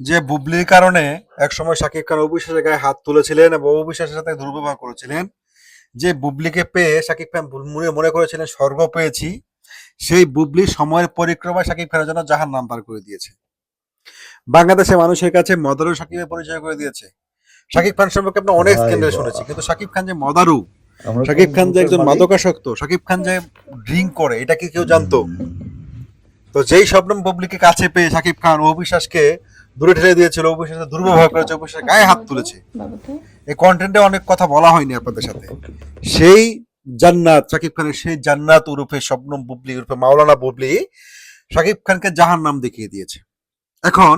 যে বুবলির কারণে একসময় শাকিব খান অবিশ্বাসের গায়ে হাত তুলেছিলেন এবং অবিশ্বাসের সাথে দুর্ব্যবহার করেছিলেন। যে বুবলিকে পেয়ে শাকিব খান মনে মনে করেছিলেন স্বর্গ পেয়েছি সেই বুবলি সময়ের পরিক্রমায় শাকিব খানের জন্য জাহান নাম পার করে দিয়েছে। বাংলাদেশে মানুষের কাছে মদারু শাকিবের পরিচয় করে দিয়েছে। শাকিব খান সম্পর্কে আমরা অনেক স্ক্যান্ডাল শুনেছি কিন্তু শাকিব খান যে মদারু শাকিব খান যে একজন মাদকাসক্ত শাকিব খান যে ড্রিঙ্ক করে এটা কি কেউ জানতো? তো যেই শবনম বুবলিকে কাছে পেয়ে শাকিব খান অবিশ্বাসকে দূরে ঠেলে দিয়েছিল অবিশ্বাসের দুর্ব্যবহার করেছে অবিশ্বাস গায়ে হাত তুলেছে। এই কন্টেন্টে অনেক কথা বলা হয়নি আপনাদের সাথে। সেই জান্নাত শাকিব খানের সেই জান্নাত উরুফে শবনম বুবলি উরুফে মাওলানা বুবলি শাকিব খানকে জাহান নাম দেখিয়ে দিয়েছে। এখন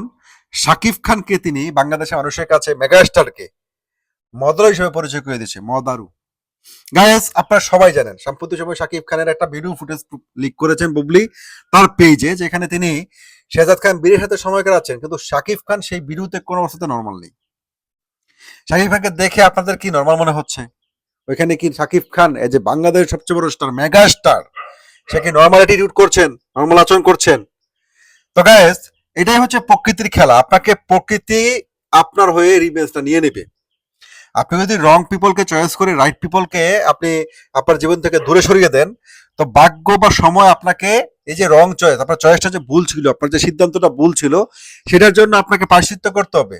সাকিব খানকে তিনি বাংলাদেশের মানুষের কাছে মেগাস্টারকে মদারু হিসেবে পরিচয় করে দিয়েছে মদারু। গায়েস আপনারা সবাই জানেন সাম্প্রতিক সময় শাকিব খানের একটা ভিডিও ফুটেজ লিক করেছেন বুবলি তার পেজে যেখানে তিনি শেহজাদ খান বীরের সাথে সময় কাটাচ্ছেন, কিন্তু শাকিব খান সেই ভিডিওতে কোনো অবস্থাতে নর্মাল নেই। শাকিব খানকে দেখে আপনাদের কি নর্মাল মনে হচ্ছে? ওইখানে কি শাকিব খান, এই যে বাংলাদেশের সবচেয়ে বড় স্টার মেগা স্টার সে কি নর্মাল অ্যাটিটিউড করছেন নর্মাল আচরণ করছেন? তো গায়েস এটাই হচ্ছে প্রকৃতির খেলা। আপনাকে প্রকৃতি আপনার হয়ে রিভেন্সটা নিয়ে নেবে। আপনি যদি রং পিপলকে চয়েস করে রাইট পিপলকে আপনি আপনার জীবন থেকে দূরে সরিয়ে দেন, তো ভাগ্য বা সময় আপনাকে এই যে রং চয়েস আপনার চয়েসটা যে ভুল ছিল, আপনার যে সিদ্ধান্তটা ভুল ছিল, সেটার জন্য আপনাকে পার্শ্বিত্য করতে হবে।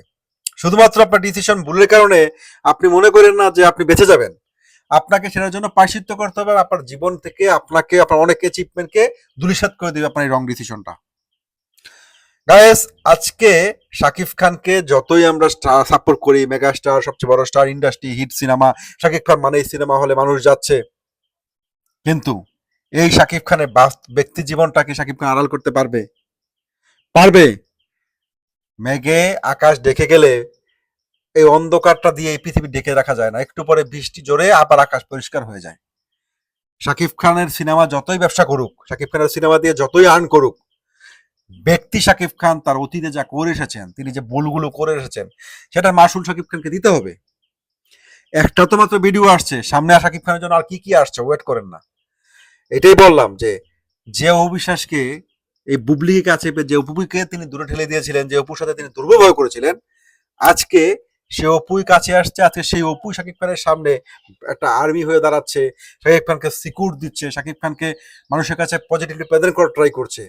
শুধুমাত্র আপনার ডিসিশন ভুলের কারণে আপনি মনে করেন না যে আপনি বেঁচে যাবেন। আপনাকে সেটার জন্য পার্শ্বিত্য করতে হবে আপনার জীবন থেকে আপনাকে, আপনার অনেক অ্যাচিভমেন্টকে দুলিশাত করে দেবে আপনার এই রং ডিসিশনটা আজকে শাকিব খানকে যতই আমরা সাপোর্ট করি মেগা স্টার সবচেয়ে বড় star industry hit cinema Shakib Khan মানে সিনেমা হলে মানুষ যাচ্ছে। কিন্তু এই শাকিব খানের ব্যক্তি জীবনটাকে শাকিব খান আড়াল করতে পারবে? পারবে। মেঘে আকাশ ডেকে গেলে এই অন্ধকারটা দিয়ে এই পৃথিবী ডেকে রাখা যায় না। একটু পরে বৃষ্টি জোরে আবার আকাশ পরিষ্কার হয়ে যায়। শাকিব খানের সিনেমা যতই ব্যবসা করুক, শাকিব খানের সিনেমা দিয়ে যতই আর্ন করুক ব্যক্তি শাকিব খান তার অতীতে যা করে এসেছেন, তিনি যে ভুলগুলো করে এসেছেন, সেটা মাসুল শাকিব খানকে দিতে হবে। একটা তো মাত্র ভিডিও আসছে, সামনে শাকিব খানের জন্য আর কি কি আসছে ওয়েট করেন না। এটাই বললাম যে যে অবিশ্বাসকে, এই বুবলিকে কাছে যে অপুকে তিনি দূরে ঠেলে দিয়েছিলেন, যে অপুর সাথে তিনি দুর্ব্যবহার করেছিলেন, আজকে সে অপুই কাছে আসছে, আজকে সেই অপু শাকিব খানের সামনে একটা আর্মি হয়ে দাঁড়াচ্ছে, শাকিব খানকে সিকিউর দিচ্ছে, শাকিব খানকে মানুষের কাছে পজিটিভলি প্রেজেন্ট করার ট্রাই করছে।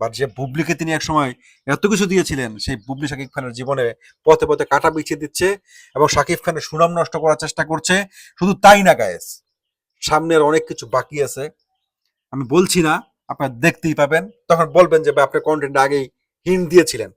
বাট যে বুবলিকে তিনি একসময় এত কিছু দিয়েছিলেন, সেই বুবলি শাকিব খানের জীবনে পথে পথে কাটা বিছিয়ে দিচ্ছে এবং শাকিব খানের সুনাম নষ্ট করার চেষ্টা করছে। শুধু তাই না গায়েস সামনের অনেক কিছু বাকি আছে। আমি বলছি না, আপনারা দেখতেই পাবেন। তখন বলবেন যে আপনি কন্টেন্ট আগেই হিন্ট দিয়েছিলেন।